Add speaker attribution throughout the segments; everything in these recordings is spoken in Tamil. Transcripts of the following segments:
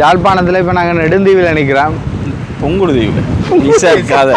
Speaker 1: யாழ்ப்பாணத்தில் இப்போ நாங்கள் நெடுந்தீவில் நிற்கிறோம்
Speaker 2: பொங்குடு தீவு ஈஸியாக இருக்காத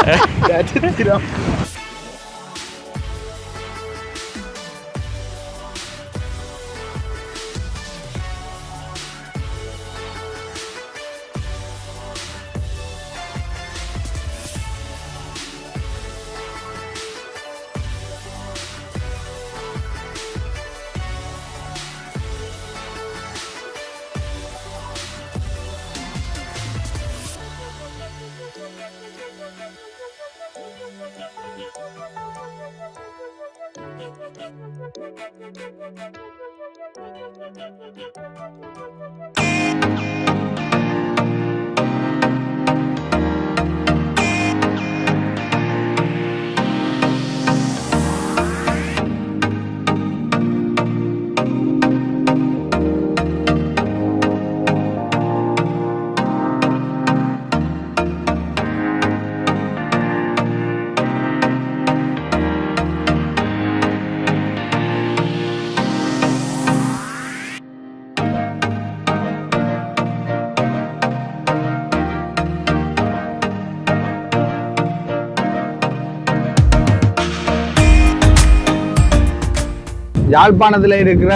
Speaker 1: யாழ்ப்பாணத்தில் இருக்கிற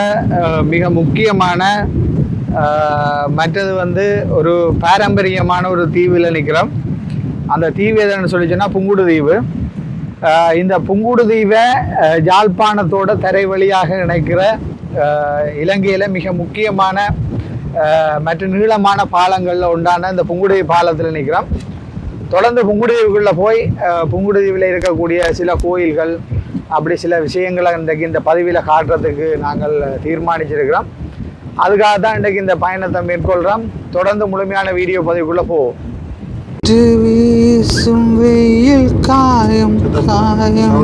Speaker 1: மிக முக்கியமான மற்றது வந்து ஒரு பாரம்பரியமான ஒரு தீவில் நிற்கிறோம் அந்த தீவு எதுன்னு சொல்லி சொன்னால் புங்குடு தீவு. இந்த புங்குடு தீவை யாழ்ப்பாணத்தோட தரை வழியாக இணைக்கிற இலங்கையில் மிக முக்கியமான மற்ற நீளமான பாலங்களில் உண்டான இந்த புங்குடுதீவு பாலத்தில் நிற்கிறோம் தொடர்ந்து புங்குடுதீவுக்குள்ளே போய் அஹ், புங்குடுதீவில் இருக்கக்கூடிய சில கோயில்கள் அப்படி சில விஷயங்களை இன்றைக்கு இந்த பதிவில் காட்டுறதுக்கு நாங்கள் தீர்மானிச்சிருக்கிறோம். அதுக்காக தான் இன்றைக்கு இந்த பயணத்தை மேற்கொள்கிறோம் தொடர்ந்து முழுமையான வீடியோ பதிவுக்குள்ளே போவோம். வீசும் வெயில் காயம் காயம்.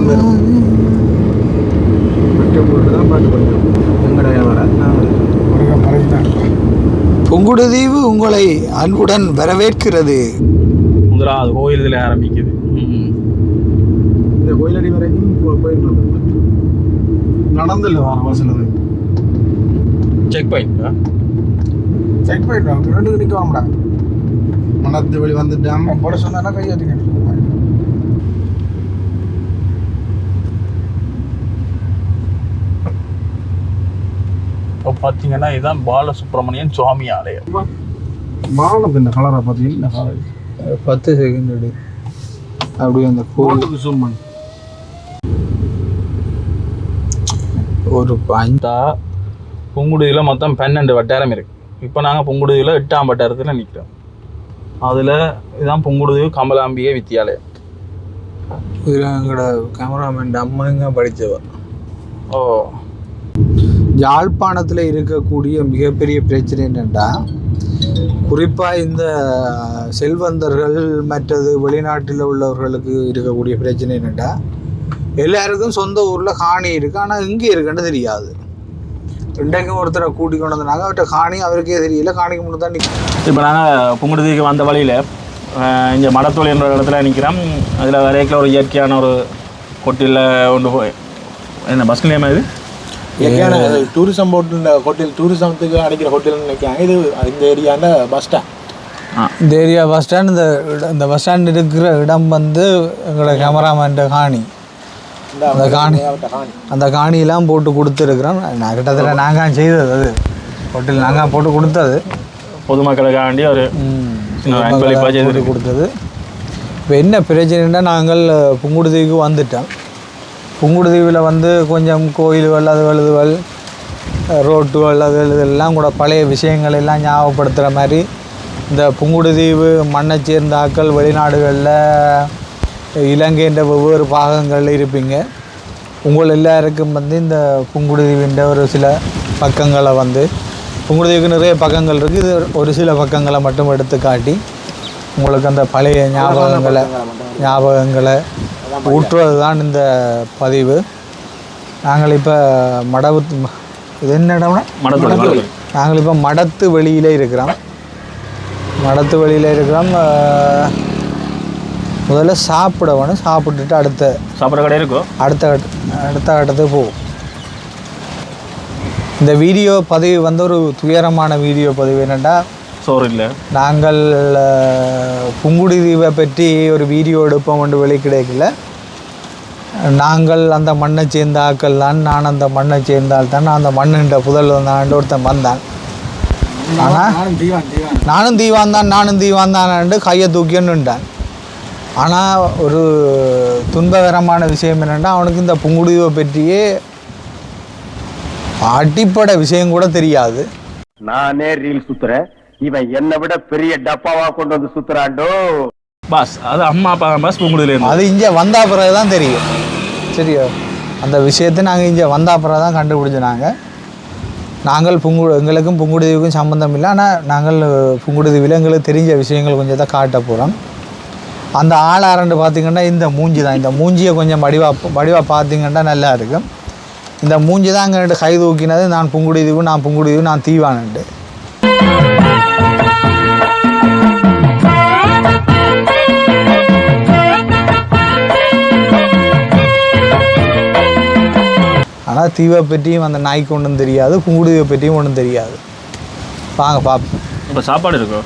Speaker 1: புங்குடுதீவு உங்களை அன்புடன் வரவேற்கிறது.
Speaker 2: முதலாவது கோயில் இதில் ஆரம்பிக்குது.
Speaker 3: கோயிலடி வரைக்கும் போ- போயிட்டு வந்தோம். நடந்தில்ல வர பஸ்ஸில்
Speaker 2: செக் பாயிண்ட்
Speaker 3: செக் போயிட்டோம் ரெண்டு நிற்க வாங்கடா மணத்து வெளி வந்துட்டான் போட சொன்னா கையாட்டிங்க
Speaker 2: இப்போ பார்த்தீங்கன்னா இதுதான் பாலசுப்ரமணியன் சுவாமி ஆலயம்
Speaker 3: வானம் இந்த கலரை பார்த்தீங்கன்னா கலர்
Speaker 1: பத்து செகண்ட் அப்படி அந்த
Speaker 3: zoom பண்ணு
Speaker 1: ஒரு பஞ்சு
Speaker 2: புங்குடுதியில் மொத்தம் பன்னெண்டு வட்டாரம் இருக்கு. இப்போ நாங்கள் புங்குடுதியில் எட்டாம் வட்டாரத்தில் நிற்கிறோம் அதில் இதுதான் புங்குடுதீவு கமலாம்பிகை வித்தியாலயம்.
Speaker 1: எங்களோட கேமராமேன் அம்மாங்க படித்தவ
Speaker 2: ஓ.
Speaker 1: யாழ்ப்பாணத்தில் இருக்கக்கூடிய மிகப்பெரிய பிரச்சனை என்னென்னா குறிப்பாக இந்த செல்வந்தர்கள் மற்றது வெளிநாட்டில் உள்ளவர்களுக்கு இருக்கக்கூடிய பிரச்சனை என்னென்னா எல்லாருக்கும் சொந்த ஊரில் காணி இருக்குது ஆனால் இங்கே இருக்குன்னு தெரியாது. ரெண்டைக்கும் ஒருத்தரை கூட்டி கொண்டு வந்தாங்க. அவர்கிட்ட காணி அவருக்கே தெரியல. காணிக்கு முன்னு தான் நிற்கும்
Speaker 2: இப்போ நாங்கள் புங்குடுதீவுக்கு வந்த வழியில் இங்கே மடத்தோல் என்ற இடத்துல நிற்கிறோம் அதில் வரைக்கும் ஒரு இயற்கையான ஒரு கொட்டிலில் கொண்டு போய் என்ன பஸ் நிலையம் இது?
Speaker 3: இயற்கையான டூரிசம் போட்டு ஹோட்டல் டூரிசத்துக்கு அடிக்கிற ஹோட்டல்னு நினைக்கிறாங்க இது இந்த ஏரியாவில் பஸ் ஸ்டாண்ட்
Speaker 2: ஆ.
Speaker 1: இந்த ஏரியா பஸ் ஸ்டாண்ட் இந்த இந்த பஸ் ஸ்டாண்ட் இருக்கிற இடம் வந்து எங்களோட கேமராமேன்ட்ட காணி. அந்த காணி அந்த காணியெல்லாம் போட்டு கொடுத்துருக்குறோம் நான் கிட்டத்தட்ட நாங்கள் செய்தது அது. ஹோட்டல் நாங்கள் போட்டு கொடுத்தது.
Speaker 2: பொதுமக்களுக்காண்டி ஒரு
Speaker 1: போட்டு கொடுத்தது. இப்போ என்ன பிரச்சனைன்னா நாங்கள் புங்குடுதீவுக்கு வந்துட்டோம். புங்குடுதீவில் வந்து கொஞ்சம் கோயில்கள் அதுகள் இதுகள் ரோட்டுகள் அது இதெல்லாம் கூட பழைய விஷயங்கள் எல்லாம் ஞாபகப்படுத்துகிற மாதிரி இந்த புங்குடுதீவு மண்ணை சேர்ந்த ஆக்கள் வெளிநாடுகளில் இலங்கைன்ற வெவ்வேறு பாகங்களில் இருப்பீங்க. உங்கள் எல்லாருக்கும் வந்து இந்த புங்குடுதீவின்ற ஒரு சில பக்கங்களை வந்து புங்குடுதீவுக்கு நிறைய பக்கங்கள் இருக்குது இது ஒரு சில பக்கங்களை மட்டும் எடுத்து காட்டி உங்களுக்கு அந்த பழைய ஞாபகங்களை ஞாபகங்களை ஊற்றுவது தான் இந்த பதிவு. நாங்கள் இப்போ மடவு இது என்ன இடம்னா? நாங்கள் இப்போ மடத்து வெளியில் இருக்கிறோம். மடத்து வெளியில் இருக்கிறோம். முதல்ல சாப்பிட வேணும் சாப்பிட்டுட்டு அடுத்த
Speaker 2: சாப்பிட்ற கடை இருக்கோ?
Speaker 1: அடுத்த கட்ட அடுத்த கட்டத்துக்கு போகும் இந்த வீடியோ பதிவு வந்து ஒரு துயரமான வீடியோ பதிவு என்னென்னா
Speaker 2: சோறு இல்லை.
Speaker 1: நாங்கள் புங்குடி தீவை பற்றி ஒரு வீடியோ எடுப்போம் என்று வெளி கிடைக்கல நாங்கள் அந்த மண்ணை சேர்ந்த ஆக்கள் தான் நான் அந்த மண்ணை சேர்ந்தால் தான் நான் அந்த மண்ணுன்ற புதல் வந்தான் ஒருத்தன் வந்தான். ஆனால்
Speaker 3: நானும் தீவான் தீவான்.
Speaker 1: நானும் தீவான் தான் நானும் தீவான் தான்ட்டு கையை தூக்கின்னுட்டான் ஆனால் ஒரு துன்பகரமான விஷயம் என்னென்னா அவனுக்கு இந்த புங்குடுதீவை பற்றியே அடிப்படை விஷயம் கூட தெரியாது.
Speaker 4: நானே ரீல் சுத்துறேன். இவன் என்னை விட பெரிய டப்பாவா கொண்டு வந்து சுத்துறாண்டோ
Speaker 2: பாஸ் அது அம்மா அப்பா பாஸ் புங்குடுதில இருந்து
Speaker 1: அது இங்கே வந்தா பிறகு தான் தெரியும். சரியா? அந்த விஷயத்தை நாங்கள் இங்கே வந்தா பிறகு தான் கண்டுபிடிச்சோம் நாங்கள் நாங்கள் புங்கு எங்களுக்கும் புங்குடுதீவுக்கும் சம்மந்தம் இல்லை. ஆனால் நாங்கள் புங்குடுதீவில் எங்களுக்கு தெரிஞ்ச விஷயங்கள் கொஞ்சம் தான் காட்ட போகிறோம் அந்த ஆளாரண்டு பார்த்தீங்கன்னா இந்த மூஞ்சி தான். இந்த மூஞ்சியை கொஞ்சம் வடிவாக வடிவாக பார்த்தீங்கன்னா நல்லா இருக்கும். இந்த மூஞ்சி தான் அங்கே கை தூக்கினது. நான் புங்குடுதீவு நான் புங்குடுதீவு நான் தீவானண்டு. ஆனால் தீவை பற்றியும் அந்த நாய்க்கு ஒன்றும் தெரியாது. புங்குடுதீவை பற்றியும் ஒன்றும் தெரியாது. வாங்க பார்ப்போம்
Speaker 2: இப்போ சாப்பாடு இருக்கோ?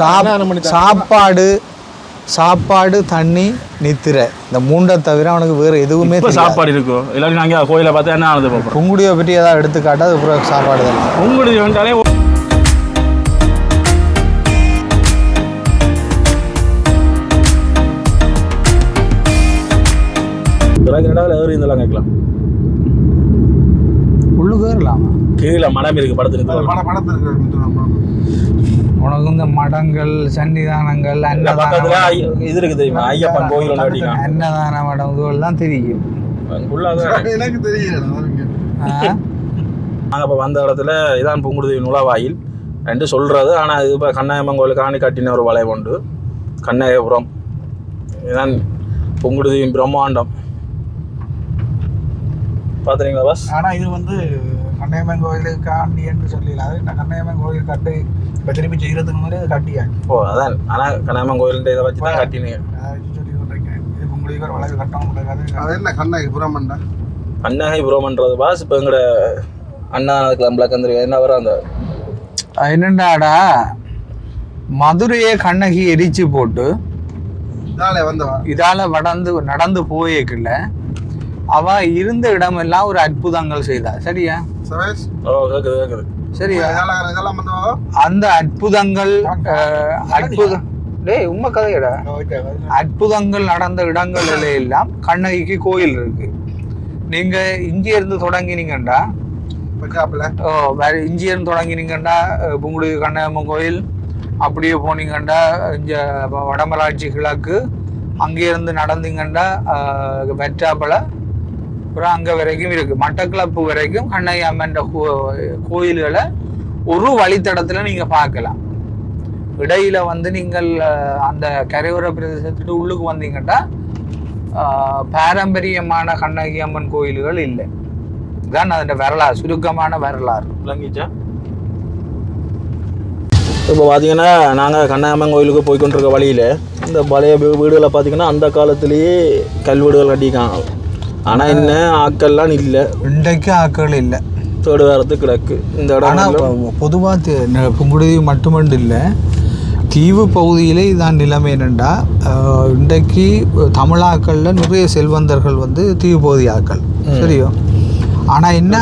Speaker 1: சாப் சாப்பாடு சாப்பாடு தண்ணி நித்திரை. இந்த மூண்டை தவிர அவனுக்கு வேறு எதுவுமே
Speaker 2: சாப்பாடு இருக்கோ? எல்லாரும் நாங்கள் கோயிலை பார்த்தா என்ன ஆனது பார்ப்போம்
Speaker 1: புங்குடியை பற்றி ஏதாவது எடுத்துக்காட்டா அது அப்புறம் சாப்பாடு தான்.
Speaker 2: ஏறி இருந்தெல்லாம் கேட்கலாம்.
Speaker 1: உள்ளுக்கு ஏறலாமா?
Speaker 2: கீழே மடம் இருக்கு படத்துல
Speaker 3: பட படத்திற்கு
Speaker 1: உனக்கு இந்த மடங்கள் சன்னிதானங்கள் அன்னதானம்.
Speaker 2: இது இருக்கு தெரியுமா? ஐயப்பன் கோயில்
Speaker 1: அன்னதான மடம் தான் தெரியும்.
Speaker 3: எனக்கு தெரியல?
Speaker 2: நாங்கள் இப்போ வந்த இடத்துல இதான் புங்குடுதி நுழவாயில் ரெண்டு சொல்கிறது ஆனால் இது இப்போ கண்ணாயம்மன் கோயிலுக்காண்டி கட்டின ஒரு வளைவு உண்டு. கண்ணாயபுரம். இதுதான் புங்குடுதியின் பிரம்மாண்டம். பார்த்துறீங்களா பாஸ்
Speaker 3: ஆனா இது வந்து கண்ணையம்மன் கோயிலுக்கு காண்டி என்று சொல்லல அது நான் கண்ணையம்மன் கோயில் கட்டு இப்போ திருப்பி செய்யறதுக்கு முன்னாடி அது கட்டியாச்சு
Speaker 2: ஓ அதான். ஆனால் கண்ணாயம்மன் கோயில்ன்ற இதை வச்சு தான் கட்டினீங்க.
Speaker 3: சொல்லி கொண்டிருக்கேன். இது உங்களுக்கு ஒரு வழக்கு கட்டம் முடியாது அது என்ன கண்ணகி புறமண்டா?
Speaker 2: கண்ணகை புரமன்றது பாஸ். இப்போ எங்களோட அண்ணா கிளம்பில் கந்திரிக்க என்ன வரும் அந்த?
Speaker 1: என்னண்டாடா? மதுரையை கண்ணகி எரிச்சு போட்டு
Speaker 3: இதாலே வந்தவா?
Speaker 1: இதால வடந்து நடந்து போயேக்குள்ள அவ இருந்த இடமெல்லாம் ஒரு அற்புதங்கள் செய்தா. சரியா?
Speaker 3: சவேஷ்
Speaker 2: ஓ
Speaker 1: சரியா
Speaker 3: இதெல்லாம்
Speaker 1: அந்த அற்புதங்கள் அற்புதம் டேய் உண்மை கதையடா. அற்புதங்கள் நடந்த இடங்கள்ல எல்லாம் கண்ணகிக்கு கோயில் இருக்கு. நீங்க இங்க இருந்து தொடங்கினீங்கண்டா? ஓ, வேற இங்க இருந்து தொடங்கினீங்கண்டா? புங்குடு கண்ணம்மன் கோயில். அப்படியே போனீங்கண்டா இங்க வடமராட்சி கிழக்கு. அங்கே இருந்து நடந்தீங்கண்டா அஹ், வெற்றாப்பளை அப்புறம் அங்கே வரைக்கும் இருக்கு. மட்டக்களப்பு வரைக்கும் கண்ணகி அம்மன் கோயில்களை ஒரு வழித்தடத்துல நீங்க பார்க்கலாம். இடையில வந்து நீங்கள் அந்த கரையோர பிரதேசத்துக்கு உள்ளுக்கு வந்தீங்கன்னா பாரம்பரியமான கண்ணகி அம்மன் கோயில்கள் இல்லை. இதுதான் அதோட வரலாறு சுருக்கமான வரலாறு.
Speaker 2: விளங்கிச்சா இப்போ பார்த்தீங்கன்னா நாங்கள் கண்ணாயம்மன் கோயிலுக்கு போய் கொண்டிருக்க வழியில் இந்த பழைய வீடுகளை பார்த்தீங்கன்னா அந்த காலத்திலேயே கல் வீடுகள் கட்டிக்காங்க ஆனால் என்ன? ஆக்கள்லாம் இல்லை.
Speaker 1: இன்றைக்கு ஆக்கள் இல்லை.
Speaker 2: தேடு வாரத்து கிடக்கு. இந்த இடம்
Speaker 1: ஆனால் பொதுவாக புங்குடுதீவு மட்டுமண்டு இல்லை. தீவு பகுதியிலே இதான் நிலைமை என்னென்னா இன்றைக்கு தமிழாக்களில் நிறைய செல்வந்தர்கள் வந்து தீவு பகுதி ஆக்கள். சரியோ? ஆனால் என்ன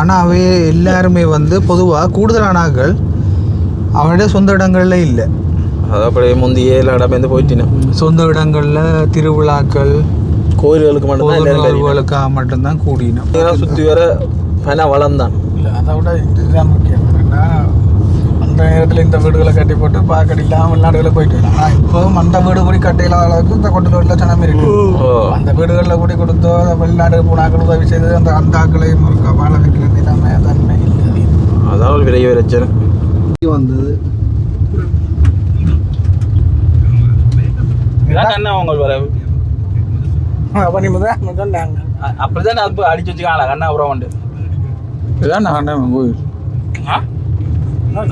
Speaker 1: ஆனால் அவை எல்லாருமே வந்து பொதுவாக கூடுதலான ஆக்கள் அவனுடைய சொந்த இடங்கள்ல இல்லை.
Speaker 2: அது அப்படியே முந்தைய எல்லா இடமே போயிட்டினேன்.
Speaker 1: சொந்த இடங்களில் திருவிழாக்கள்
Speaker 2: கோயில்களுக்கு மட்டும்தான்
Speaker 1: பொதுவாக மட்டும்தான் கூடினோம்
Speaker 2: இதெல்லாம் சுற்றி வர பன வளம்தான்
Speaker 3: இல்லை அதை விட இதுதான் முக்கியம் ஏன்னா அந்த நேரத்தில் இந்த வீடுகளை கட்டி போட்டு பாக்கடி இல்லாமல் வெளிநாடுகளில் போயிட்டு வரலாம் ஆனால் இப்போவும் அந்த வீடு கூடி கட்டியில்லாத அளவுக்கு இந்த கொட்டலூரில் சனம் இருக்கு அந்த வீடுகளில் கூடி கொடுத்தோ வெளிநாடு போனாக்கள் உதவி செய்தது அந்த அந்த ஆக்களையும் ஒரு வாழ வைக்கிறது எல்லாமே தன்மை இல்லை
Speaker 2: அதான் ஒரு விரைவு பிரச்சனை
Speaker 3: வந்தது
Speaker 2: இதான் கண்ணா உங்கள் வரவு
Speaker 3: அப்போ நீ முதல் சொன்னாங்க
Speaker 2: அப்படிதான் அது அடிச்சு வச்சுக்காங்களா கண்ணா அப்புறம் வந்து.
Speaker 1: இதுதான் நான் கோயில்?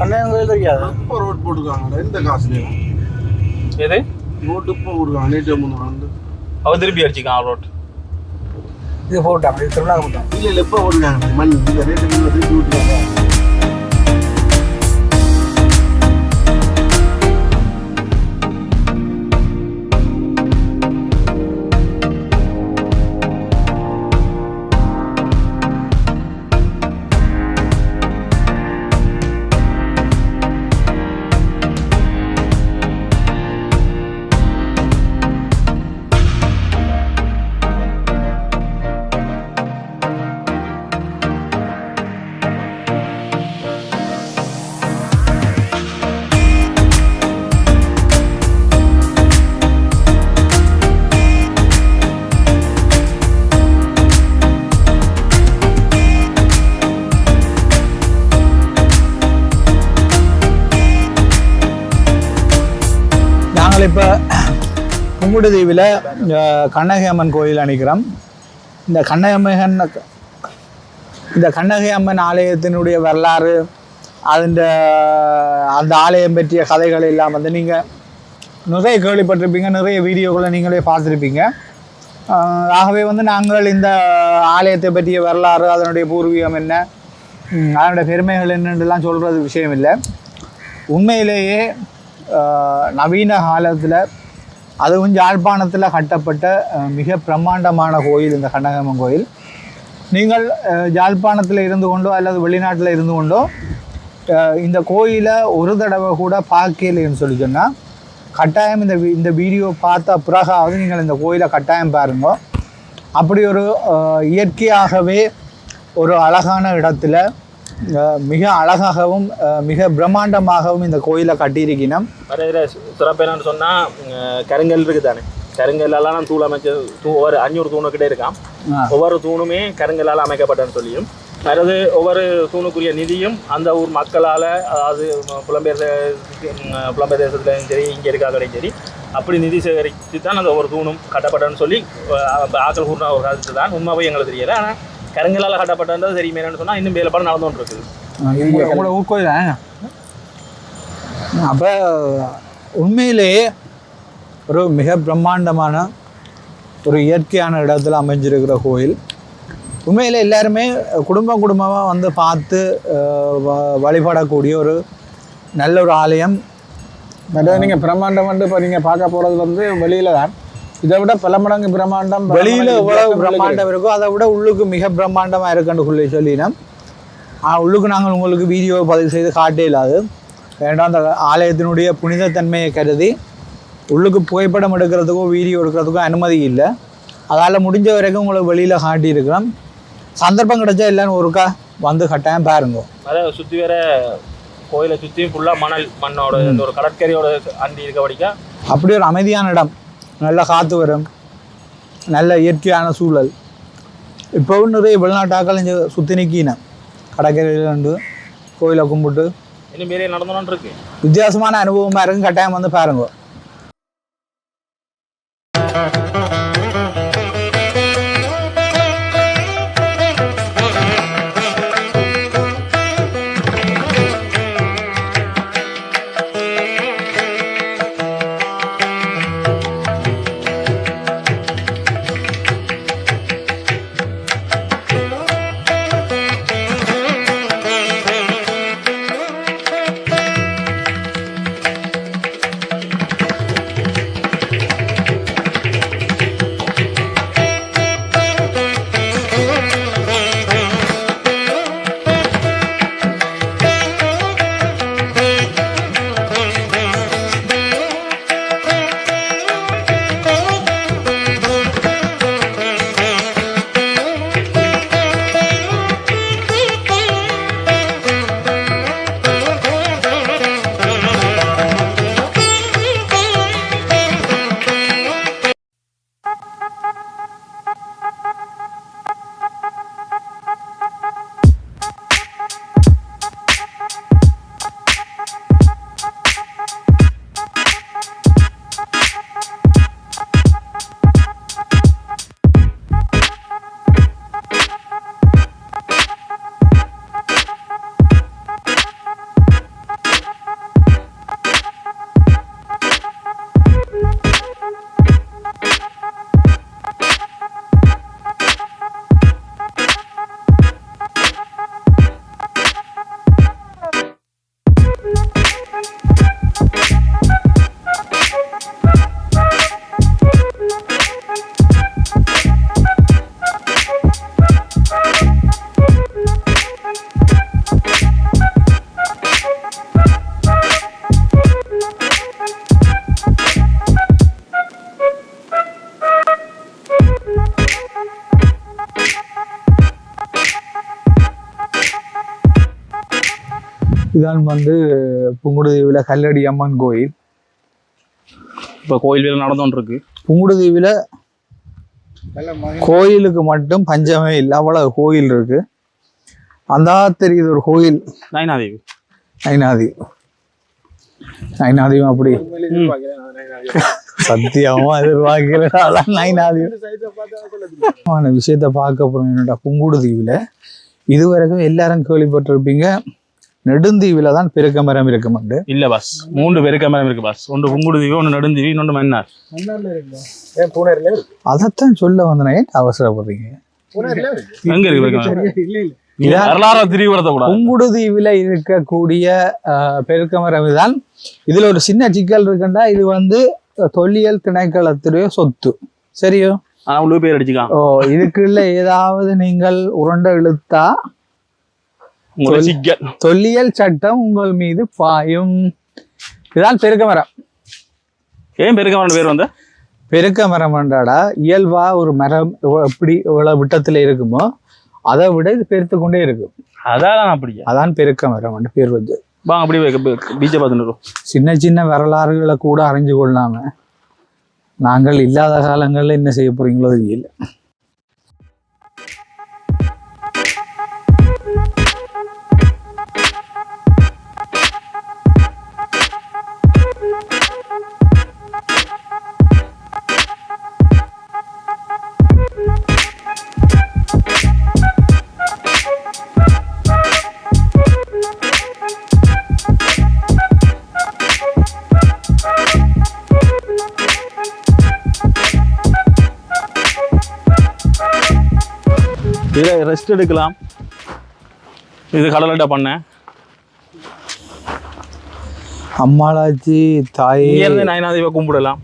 Speaker 3: கல்யாணம் கோயில் தெரியாது? இப்போ ரோட் போட்டுருக்காங்க எந்த காசுலையும்
Speaker 2: எது?
Speaker 3: ரோட்டு இப்போ போட்டுருக்காங்க நீட்டு மூணு வந்து
Speaker 2: அவ திருப்பி அடிச்சுக்கான் ரோட்
Speaker 3: இது போட்டாங்க திருவிழா போட்டாங்க இல்லை இல்லை எப்போ போட்டுருக்காங்க மண். இந்த ரேட்டு திருப்பி விட்டுருக்காங்க.
Speaker 1: நாங்கள் இப்போ புங்குடுதீவில் கண்ணகி அம்மன் கோயில் அணிக்கிறோம். இந்த கண்ணகம்மன் இந்த கண்ணகி அம்மன் ஆலயத்தினுடைய வரலாறு அதன் அந்த ஆலயம் பற்றிய கதைகள் எல்லாம் வந்து நீங்கள் நிறைய கேள்விப்பட்டிருப்பீங்க நிறைய வீடியோக்களை நீங்களே பார்த்துருப்பீங்க. ஆகவே வந்து நாங்கள் இந்த ஆலயத்தை பற்றிய வரலாறு அதனுடைய பூர்வீகம் என்ன அதனுடைய பெருமைகள் என்னன்றெல்லாம் சொல்கிறது விஷயம் இல்லை உண்மையிலேயே நவீன காலத்தில் அதுவும் யாழ்ப்பாணத்தில் கட்டப்பட்ட மிக பிரம்மாண்டமான கோயில் இந்த கண்ணகம்மன் கோயில். நீங்கள் யாழ்ப்பாணத்தில் இருந்து கொண்டோ அல்லது வெளிநாட்டில் இருந்து கொண்டோ இந்த கோயிலை ஒரு தடவை கூட பார்க்கலைன்னு சொல்லி சொன்னால் கட்டாயம் இந்த இந்த வீடியோ பார்த்த பிறகாவது நீங்கள் இந்த கோயிலை கட்டாயம் பாருங்க. அப்படி ஒரு இயற்கையாகவே ஒரு அழகான இடத்துல மிக அழகாகவும் மிக பிரம்மாண்டமாகவும் இந்த கோயிலை கட்டியிருக்கணும்
Speaker 2: வேறு இதில் சிறப்பு சொன்னால் கருங்கல் இருக்குது தானே கருங்கல்லாம் தூள் அமைச்ச தூ ஒரு அஞ்சூறு தூணுக்கிட்டே இருக்கான். ஒவ்வொரு தூணுமே கருங்கல்லால் அமைக்கப்பட்டன்னு சொல்லியும். அதாவது ஒவ்வொரு தூணுக்குரிய நிதியும் அந்த ஊர் மக்களால் அதாவது புலம்பெயர் புலம்பெயர் தேசத்துலையும் சரி இங்கே இருக்காக்கடையும் சரி அப்படி நிதி சேகரித்து தான் அந்த ஒவ்வொரு தூணும் கட்டப்பட்டன்னு சொல்லி அஹ், ஆக்கள் கூறின ஒரு கருத்து தான் உண்மை போய் எங்களுக்கு தெரியல. ஆனால் கருங்கல்லால் கட்டப்பட்டது தெரியுமே என்னன்னு சொன்னால் இன்னும் வேலைப்பாடு நடந்து கொண்டு இருக்குது.
Speaker 1: உங்களோட ஊக்கோயில் அப்போ உண்மையிலேயே ஒரு மிக பிரம்மாண்டமான ஒரு இயற்கையான இடத்துல அமைஞ்சிருக்கிற கோயில். உண்மையில் எல்லாருமே குடும்பம் குடும்பமாக வந்து பார்த்து வழிபடக்கூடிய ஒரு நல்ல ஒரு ஆலயம்.
Speaker 3: மற்ற நீங்கள் பிரம்மாண்டம் வந்து இப்போ நீங்கள் பார்க்க போகிறது வந்து வெளியில தான். இதை விட பல மடங்கு பிரம்மாண்டம்
Speaker 1: வெளியில் எவ்வளவு பிரம்மாண்டம் இருக்கோ அதை விட உள்ளுக்கு மிக பிரம்மாண்டமாக இருக்குன்னு சொல்லி சொல்லினோம். ஆ, உள்ளுக்கு நாங்கள் உங்களுக்கு வீடியோ பதிவு செய்து காட்டே இல்லாது வேண்டாம் அந்த ஆலயத்தினுடைய புனிதத்தன்மையை கருதி உள்ளுக்கு புகைப்படம் எடுக்கிறதுக்கோ வீடியோ எடுக்கிறதுக்கோ அனுமதி இல்லை. அதால் முடிஞ்ச வரைக்கும் உங்களுக்கு வெளியில் காட்டியிருக்கிறோம். சந்தர்ப்பம் கிடைச்சா எல்லாரும் ஒருக்கா வந்து கட்டாயம் பாருங்க.
Speaker 2: அதை சுற்றி வேற கோயிலை சுற்றி ஃபுல்லாக மணல் மண்ணோட இந்த ஒரு கடற்கரையோட அண்டி இருக்க வடிக்கா
Speaker 1: அப்படி ஒரு அமைதியான இடம். நல்ல காற்று வரும். நல்ல இயற்கையான சூழல். இப்போவும் நிறைய வெளிநாட்டாக்கள் இங்கே சுற்றி நிற்கின கடற்கரையில் இருந்து கோயிலை கும்பிட்டு.
Speaker 2: இருக்கு.
Speaker 1: வித்தியாசமான அனுபவமாக இருக்கும் கட்டாயம் வந்து பாருங்க. இதான் வந்து புங்குடுதீவில் கல்லடி அம்மன் கோயில்.
Speaker 2: இப்போ கோயில் வேலை நடந்தோன்னு இருக்கு
Speaker 1: புங்குடுதீவில் கோயிலுக்கு மட்டும் பஞ்சமே இல்லை அவ்வளோ கோயில் இருக்கு. அந்த தெரியுது ஒரு கோயில்.
Speaker 2: நயனாதேவி.
Speaker 1: ஐநாதி நைனாதியும் அப்படி. சத்தியமா எதிர்பார்க்கிறேன் நைனாதியும் விஷயத்த பார்க்க போறோம் என்னடா புங்குடு தீவுல இதுவரைக்கும் எல்லாரும் கேள்விப்பட்டிருப்பீங்க. நெடுந்தீவுல தான் பெருக்க மரம் இருக்குமாண்டு.
Speaker 2: இல்ல பாஸ் மூன்று பெருக்க மரம் இருக்கு பாஸ் ஒன்று புங்குடுதீவு ஒன்று நெடுந்தீவி இன்னொன்று மன்னார்.
Speaker 3: ஏன் பூனேரில் இருக்கு?
Speaker 1: அதைத்தான் சொல்ல வந்தேன் அவசரப்படுறீங்க?
Speaker 2: எங்க இருக்கு பெருக்க மரம்?
Speaker 3: இல்லை இல்லை.
Speaker 2: இது வரலாறு திரிவுபடுத்த கூடாது
Speaker 1: புங்குடு தீவுல இருக்கக்கூடிய அஹ், பெருக்க மரம் தான் இதுல ஒரு சின்ன சிக்கல் இருக்குண்டா இது வந்து தொல்லியல் திணைக்களத்துடைய சொத்து. சரியோ?
Speaker 2: ஆனா பேர் அடிச்சுக்கான்.
Speaker 1: ஓ இதுக்குள்ள ஏதாவது நீங்கள் உருண்டை இழுத்தா தொல்லியல் சட்டம் உங்கள் மீது பாயும். இதுதான் பெருக்க மரம்
Speaker 2: ஏன் பெருக்க மரம் பேர் வந்து?
Speaker 1: பெருக்க மரம் என்றாடா இயல்பா ஒரு மரம் எப்படி எவ்வளவு விட்டத்துல இருக்குமோ அதை விட இது பெருத்து கொண்டே இருக்கும்
Speaker 2: அதான் அப்படியா
Speaker 1: அதான் பெருக்க மரம் பேர் வச்சு
Speaker 2: வாங்க அப்படியே பீச்சை பார்த்துட்டு
Speaker 1: சின்ன சின்ன வரலாறுகளை கூட அறிஞ்சு கொள்ளாம நாங்கள் இல்லாத காலங்களில் என்ன செய்ய போறீங்களோ தெரியல.
Speaker 2: இதில் ரெஸ்ட் எடுக்கலாம். இது கடலட்டை பண்ணேன்
Speaker 1: அம்மாளாச்சி தாயே.
Speaker 2: இங்கேருந்து நயனாதேவை கும்பிடலாம்.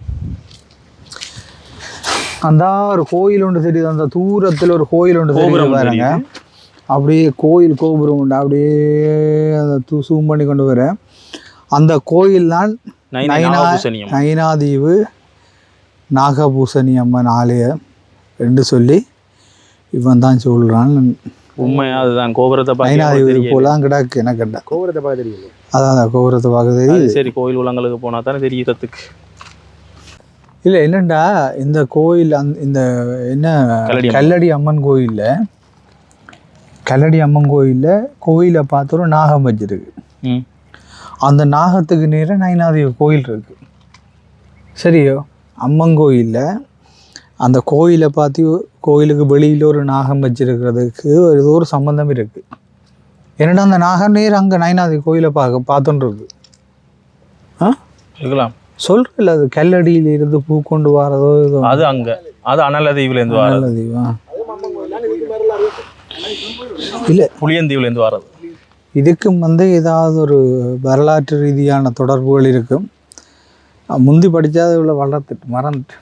Speaker 1: அந்த ஒரு கோயில் ஒன்று தெரியுது. அந்த தூரத்துல ஒரு கோயில் ஒன்று தெரியுது
Speaker 2: கோபுரம்
Speaker 1: பாருங்க. அப்படியே கோயில் கோபுரம் உண்டு. அப்படியே அதை zoom பண்ணி கொண்டு வரேன் அந்த கோயில் தான் நைனாதீவு நாகபூசணி அம்மன் ஆலயம் என்று சொல்லி இவன் தான் சொல்றான்
Speaker 2: உண்மையா அதுதான். கோபுரத்தை பார்க்க
Speaker 1: நைனாதீவு
Speaker 2: தெரியும்
Speaker 1: போலாம் கிடக்கு எனக்கு கேட்டேன்
Speaker 3: கோபுரத்தை பார்க்க தெரியல
Speaker 1: அதான் அந்த கோபுரத்தை பார்க்க தெரியுது.
Speaker 2: சரி கோயில் உலங்களுக்கு போனா தானே தெரியறதுக்கு
Speaker 1: இல்லை என்னண்டா இந்த கோயில் அந் இந்த என்ன
Speaker 2: கல்லடி அம்மன்.
Speaker 1: கோயில்ல கல்லடி அம்மன் கோயில்ல கோயிலை பார்த்து ஒரு நாகம் வச்சிருக்கு.
Speaker 2: ம்.
Speaker 1: அந்த நாகத்துக்கு நேராக நயனாதேவி கோயில் இருக்கு. சரியோ? அம்மன் கோயில்ல அந்த கோயிலை பார்த்து கோயிலுக்கு வெளியில் ஒரு நாகம் வச்சிருக்கிறதுக்கு ஏதோ ஒரு சம்பந்தம் இருக்கு. என்னடா அந்த நாகம் நேர் அங்கே நயனாதேவி கோயிலை பார்க்க இருக்கு ஆ?
Speaker 2: இருக்கலாம்.
Speaker 1: சொல்றல அது கல்லடியில இருந்து பூ கொண்டு வரதோ ஏதோ.
Speaker 2: அது அங்க. அது அனலதீவுல இருந்து வர்றது
Speaker 1: நல்ல தெய்வம் இல்ல.
Speaker 2: புளியந்தீவுல இருந்து வர்றது
Speaker 1: இதுக்கும் வந்து ஏதாவது ஒரு வரலாற்று ரீதியான தொடர்புகள் இருக்கும். முந்தி படிச்சாத இவ்வளோ வளர்த்துட்டு மறந்துட்டு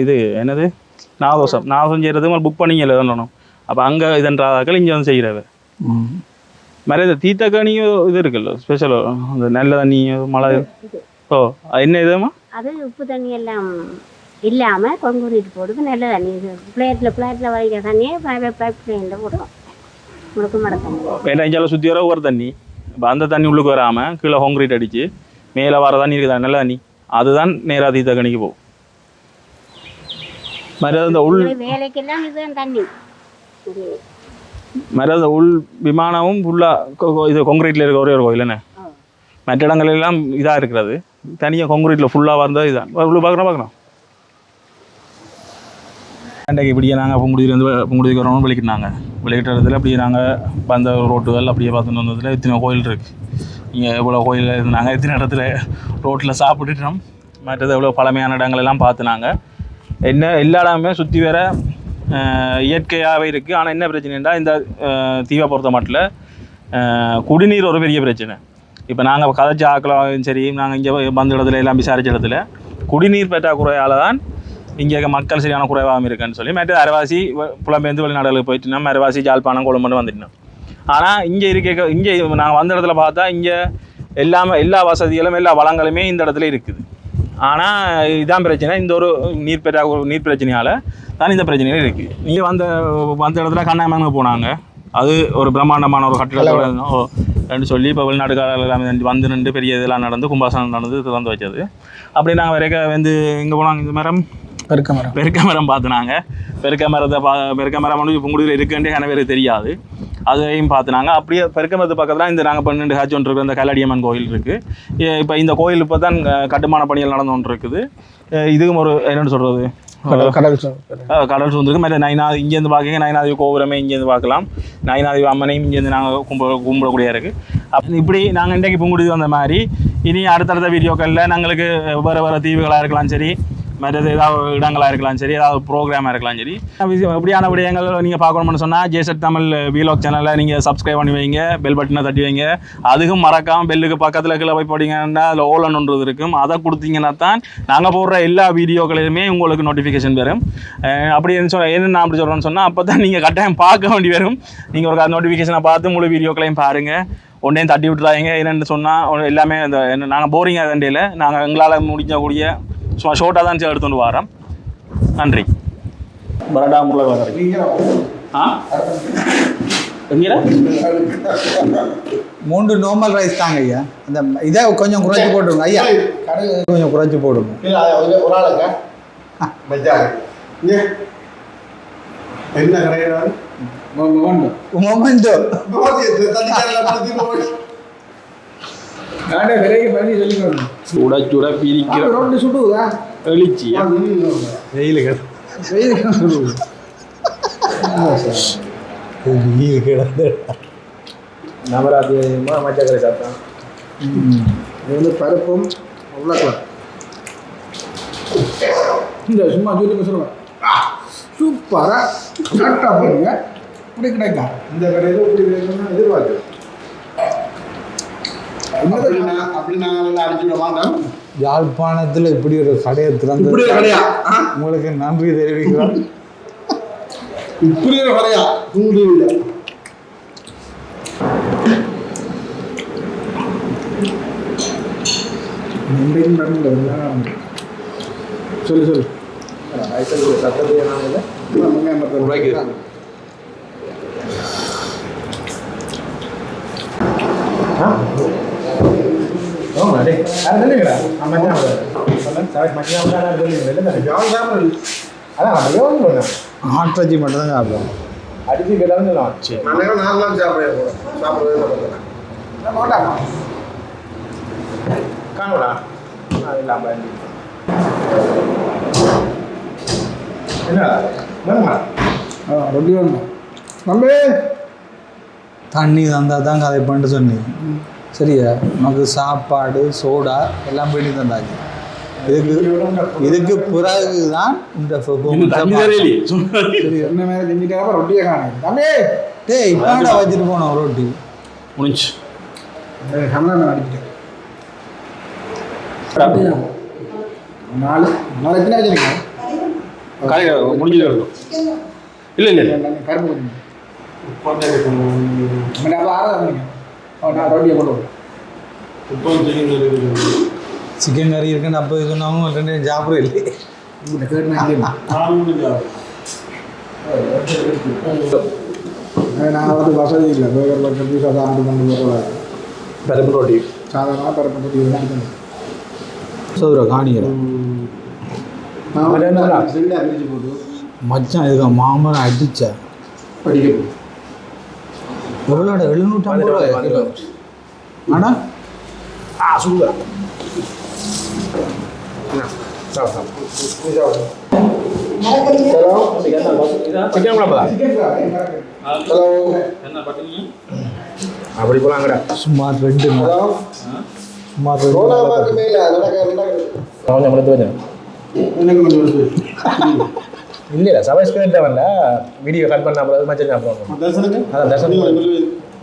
Speaker 2: இது என்னது? நாதோசம் நாதோசம் செய்கிறது புக் பண்ணிங்கல்ல சொல்லணும் அப்போ அங்கே இதன்றாதாக்கள் இங்கே வந்து செய்கிறவ மாதிரி இந்த தீத்தக்கனியோ இது இருக்குல்ல? ஸ்பெஷலோ அந்த நல்ல தண்ணி மழை? ஓ என்ன இதுமா
Speaker 5: அது உப்பு தண்ணி எல்லாம் இல்லாமல் கொங்குரிட்டு போடுறது நல்ல தண்ணி பிளேட்டில் பிளேட்டில் வரைக்கிற தண்ணியே பைப் லைனில் போடுவோம் முழுக்க மட தண்ணி.
Speaker 2: இஞ்சால சுற்றி வர ஒரு தண்ணி. இப்போ அந்த தண்ணி உள்ளுக்கு வராமல் கீழே ஹோங்க்ரீட் அடித்து மேலே வர தண்ணி இருக்குதா? நல்ல தண்ணி. அதுதான் நேராக தீத்தக்கனிக்கு போகும். மாதிரி அந்த உள்
Speaker 5: வேலைக்கெல்லாம் இதுதான் தண்ணி.
Speaker 2: அந்த உள் விமானமும் ஃபுல்லாக இது கொங்கிரீட்டில் இருக்க ஒரே ஒரு கோயில் என்ன. மற்ற இடங்கள் எல்லாம் இதாக இருக்கிறது. தனியாக கொங்கிரீட்டில் ஃபுல்லாக வந்தால் இதுதான். இவ்வளோ பார்க்குறோம் பார்க்குறோம் அன்றைக்கு இப்படியே நாங்கள் பொங்குடியிலேருந்து பொங்குடிக்கு வரணும் விளக்கிட்டாங்க. விளக்கிட்ட இடத்துல அப்படியே நாங்கள் வந்த ரோட்டுகள் அப்படியே பார்த்துட்டு வந்ததில் இத்தனை கோயில் இருக்குது இங்கே எவ்வளோ கோயில் இருந்தாங்க எத்தனை இடத்துல ரோட்டில் சாப்பிட்டுட்டோம். மற்றது எவ்வளோ பழமையான இடங்கள் எல்லாம் பார்த்து நாங்கள் என்ன எல்லா இடமுமே சுற்றி வேற இயற்கையாகவே இருக்குது ஆனால் என்ன பிரச்சனைன்னா இந்த தீவை பொறுத்த மட்டும் குடிநீர் ஒரு பெரிய பிரச்சனை. இப்போ நாங்கள் கதைச்சி ஆக்கலாம் சரி நாங்கள் இங்கே வந்த இடத்துல எல்லாம் விசாரிச்ச இடத்துல குடிநீர் பற்றாக்குறையால் தான் இங்கே மக்கள் சரியான குறைவாகவும் இருக்குன்னு சொல்லி மற்ற அரைவாசி வ- புலம்பெயர்ந்து வெளிநாடுகளுக்கு போயிட்டுனா அரைவாசி ஜாழ்ப்பாணம் கொழும்புன்னு வந்துட்டோம் ஆனால் இங்கே இருக்க இங்கே நாங்கள் வந்த இடத்துல பார்த்தா இங்கே எல்லாமே எல்லா வசதிகளும் எல்லா வளங்களுமே இந்த இடத்துல இருக்குது. ஆனால் இதான் பிரச்சனை. இந்த ஒரு நீர் பெற்றா நீர் பிரச்சனையால் தான் இந்த பிரச்சனைகள் இருக்குது நீங்கள் வந்த வந்த இடத்துல கண்ணாமங்க போனாங்க. அது ஒரு பிரம்மாண்டமான ஒரு கட்டிடத்தோட ரெண்டு சொல்லி இப்போ வெளிநாட்டுக்காரர்கள் எல்லாமே வந்து நின்று பெரிய இதெல்லாம் நடந்து கும்பாசனம் நடந்து திறந்து வச்சது. அப்படி நாங்கள் வரைக்க வந்து இங்கே போனாங்க இந்த மரம்?
Speaker 3: பெருக்க மரம்.
Speaker 2: பெருக்க மரம் பார்த்துனாங்க பெருக்க மரத்தை பா பெருக்க மரம் வந்து புங்குடியில் இருக்குன்றே கன பேருக்கு தெரியாது. அதையும் பார்த்துனாங்க. அப்படியே பெருக்க மரத்து பக்கத்தில் இந்த நாங்கள் பன்னெண்டு ஹேட்ச் ஒன்று இருக்குது. இந்த கல்லடியம்மன் கோயில் இருக்குது இப்போ இந்த கோயில் இப்போ தான் கட்டுமான பணிகள் நடந்து கொண்டு இருக்குது இதுவும் ஒரு என்னென்னு சொல்கிறது
Speaker 3: கடல் கடல்
Speaker 2: சூழ்ந்திருக்கு மற்ற நைனாதி இங்கேருந்து பார்க்க நைனாதி கோபுரமே இங்கேருந்து பார்க்கலாம். நைனாதி அம்மனையும் இங்கேருந்து நாங்கள் கும்ப கும்பிடக்கூடிய இருக்குது அப்போ இப்படி நாங்கள் இன்றைக்கு புங்குடி வந்த மாதிரி. இனி அடுத்தடுத்த வீடியோக்களில் நாங்களுக்கு வேறு வேறு தீவுகளாக இருக்கலாம். சரி. மற்றது ஏதாவது இடங்களாக இருக்கலாம் சரி ஏதாவது ப்ரோக்ராமாக இருக்கலாம் சரி. விஷயம் இப்படியான விடயங்கள் நீங்கள் பார்க்கணும்னு சொன்னால் ஜேசட் தமிழ் வீலாக் சேனலை நீங்கள் சப்ஸ்கிரைப் பண்ணி வைங்க பெல் பட்டனை தட்டி வைங்க. அதுக்கும் மறக்காமல் பெல்லுக்கு பக்கத்தில் கீழே போய் போட்டிங்கன்னா அதில் ஓலன்ன்றது இருக்கும். அதை கொடுத்தீங்கன்னா தான் நாங்கள் போடுற எல்லா வீடியோக்களையுமே உங்களுக்கு நோட்டிஃபிகேஷன் வரும். அப்படி என்ன சொல்ல என்ன நான் அப்படி சொல்கிறேன்னு சொன்னால் அப்போ தான் நீங்கள் கட்டாயம் பார்க்க வேண்டி வரும். நீங்கள் ஒரு நோட்டிஃபிகேஷனை பார்த்து முழு வீடியோக்களையும் பாருங்கள் ஒன்றையும் தட்டி விட்டுறாங்க என்னென்னு சொன்னால் எல்லாமே அந்த என்ன நாங்கள் போரிங்காக தண்டையில் நாங்கள் எங்களால் முடிஞ்சக்கூடிய சும்மா ஷோர்ட்டாக தான் எடுத்துகிட்டு வரோம். நன்றி. பரடா முருளை ஆ?
Speaker 1: மூன்று நார்மல் ரைஸ் தாங்க ஐயா. அந்த இதை கொஞ்சம் குறைச்சி போட்டுருங்க ஐயா. கொஞ்சம் குறைச்சி போடுங்க.
Speaker 6: என்ன கடையிறாரு
Speaker 1: மொமெண்டோ.
Speaker 3: நானே விலைக்கு பண்ணி சொல்லிக்கணும்.
Speaker 2: சுட சுட பிரிக்கிற
Speaker 3: ரோட்டு சுடுதா
Speaker 2: எழுச்சி.
Speaker 1: வெயில் வெயில் கிடந்து
Speaker 6: நவராத்திரி மச்சக்கரை சாப்பிட்டான். இது வந்து பருப்பும்
Speaker 3: இந்த சும்மா சொல்லி சொல்லுவேன் சூப்பரா. கரெக்டாக போடுங்க இப்படி கிடைக்கா
Speaker 6: இந்த கடையில் இப்படி வேணும்னு எதிர்பார்க்கு அப்படி நான் அப்படி நாங்கள் அடிச்சுட மாட்டோம்
Speaker 1: யாழ்ப்பாணத்தில் இப்படி ஒரு கடையை திறந்து? உங்களுக்கு நன்றி தெரிவிக்கிறோம்.
Speaker 6: இப்படி ஒரு கடையா?
Speaker 3: சொல்லு சொல்லு.
Speaker 6: சட்டத்தை நாங்கள்
Speaker 1: ஆட்சி மட்டும் தான் சாப்பிடுவோம்
Speaker 6: சாப்பிடவே மாட்டோம் காணுடா இல்லாம என்ன வேணுமா
Speaker 3: ஆ ரொட்டி வேணும் தம்பி
Speaker 1: தண்ணி தந்தால் தான் கதை பண்ணிட்டு சொன்னீங்க சரியா? நமக்கு சாப்பாடு சோடா எல்லாம் பண்ணி தந்தாச்சு. இதுக்கு இதுக்கு பிறகு தான் இந்த
Speaker 2: தண்ணி தரையிலே
Speaker 3: சரி. என்ன மேலே செஞ்சுட்டாப்ப ரொட்டியை காணும் தம்பி!
Speaker 1: டேய் இப்பாடா வச்சுட்டு போனோம் ரோட்டி?
Speaker 2: முடிஞ்சு.
Speaker 3: நாலு நாலு
Speaker 2: காலையில் முடிஞ்சது இருக்கும். இல்லை இல்லை இல்லை.
Speaker 3: கரும்பு அப்போ ஆறாம் நான் ரொட்டியை கொண்டு வரேன்
Speaker 1: சிக்கன் கறி இருக்குன்னு அப்போ சொன்னவங்க ரெண்டு சாப்பிட இல்லை.
Speaker 3: இந்த கேட்டு நான் வந்து வசதி இல்லை. பேகர் பர்கர் பீஸா சாப்பிட்டு கொண்டு வரக்கூடாது
Speaker 2: பருப்பு ரொட்டி.
Speaker 3: சாதாரணமாக பரப்பு பற்றி தான்
Speaker 1: சதுர
Speaker 3: போட்டு
Speaker 1: மச்சான் இதுக்கு மாமரம் அடிச்சா?
Speaker 3: படிக்கணும்
Speaker 1: எவ்வளோட எழுநூற்றம்பது ரூபாய் கிலோ ஆனா?
Speaker 2: ஆ சூப்பர் சிக்கன் குழம்பா
Speaker 3: ஹலோ
Speaker 2: அப்படி போலாங்கடா.
Speaker 1: ரெண்டு
Speaker 3: ஹலோ?
Speaker 1: ரெண்டு
Speaker 3: எனக்கு கொஞ்சம்
Speaker 2: இல்லை இல்லை சபஸ்கிரைப் வரல வீடியோ கட் பண்ண அப்புறம் மச்சம் சாப்பிடுவாங்க
Speaker 3: தர்சனுக்கு?
Speaker 2: அதான் தர்சனம்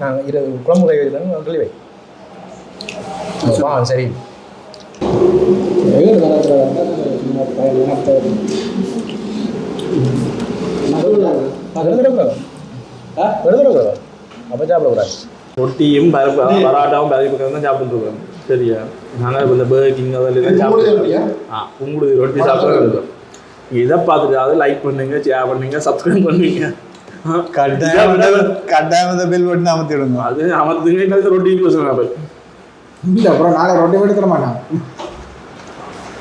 Speaker 2: நாங்கள் இரு குழம்பு கை வைக்கிறேன் கிளி வை. ஆ சரி அப்போ சாப்பிடக்கூடாது ரொட்டியும் பராட்டாவும் பருப்பு தான் சாப்பிட்டு இருக்கோம். சரியா? நாங்கள் இந்த பேர்கிங் சாப்பிட்டு ஆ ரொட்டி சாப்பிட்றோம் இதை பார்த்துட்டு லைக் பண்ணுங்க ஷேர் பண்ணுங்க சப்ஸ்கிரைப் பண்ணுங்க. ஆ,
Speaker 1: கட்டாயம் கட்டாயம் இந்த பில் போட்டு அமர்த்தி விடுங்க
Speaker 2: அது அமர்த்துங்க இல்லை ரொட்டி பேசுங்க அப்போ.
Speaker 3: இல்லை அப்புறம் நாளை ரொட்டி எடுத்துட மாட்டான்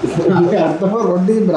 Speaker 3: அடுத்த ரொட்டியும்